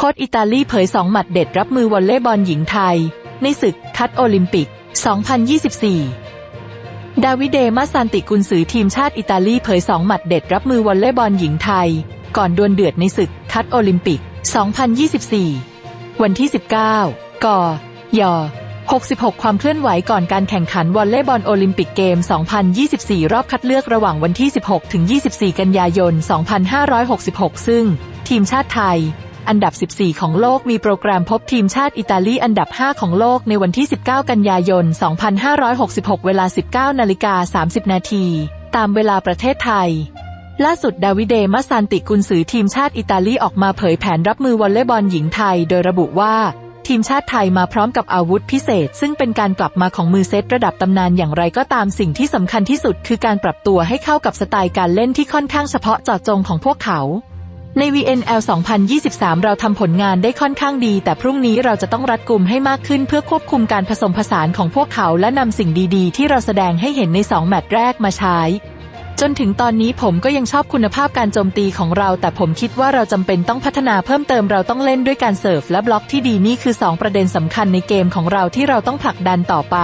โค้ชอิตาลีเผยสองหมัดเด็ดรับมือวอลเลย์บอลหญิงไทย ในศึกคัดโอลิมปิก 2024 ดาวิเดมาซันติกุนซือทีมชาติอิตาลีเผยสองหมัดเด็ดรับมือวอลเลย์บอลหญิงไทย ก่อนดวลเดือดในศึกคัดโอลิมปิก 2024 วันที่ 19 กย 66 ความเคลื่อนไหวก่อนการแข่งขันวอลเลย์บอลโอลิมปิกเกม 2024 รอบคัดเลือกระหว่างวันที่ 16 ถึง 24 กันยายน 2566 ซึ่ง ทีมชาติไทย อันดับ 14 ของโลกมีโปรแกรมพบทีมชาติอิตาลีอันดับ 5 ของโลกในวันที่ 19 กันยายน 2566 เวลา 19 นาฬิกา 30 นาที ตามเวลาประเทศไทย ล่าสุดดาวิเดมาซันติกุนซือทีมชาติอิตาลีออกมาเผยแผนรับมือวอลเลย์บอลหญิงไทย โดยระบุว่าทีมชาติไทยมาพร้อมกับอาวุธพิเศษ ซึ่งเป็นการกลับมาของมือเซตระดับตำนานอย่างไรก็ตามสิ่งที่สำคัญที่สุด คือการปรับตัวให้เข้ากับสไตล์การเล่นที่ค่อนข้างเฉพาะเจาะจงของพวกเขา ใน VNL 2023 เราทำผลงานได้ค่อนข้างดี แต่พรุ่งนี้เราจะต้องรัดกุมให้มากขึ้นเพื่อควบคุมการผสมผสานของพวกเขาและนำสิ่งดีๆ ที่เราแสดงให้เห็นใน 2 แมตช์แรกมาใช้ จนถึงตอนนี้ผมก็ยังชอบคุณภาพการโจมตีของเรา แต่ผมคิดว่าเราจำเป็นต้องพัฒนาเพิ่มเติมเราต้องเล่นด้วยการเสิร์ฟและบล็อกที่ดีนี่คือ 2 ประเด็นสำคัญในเกมของเราที่เราต้องผลักดันต่อไป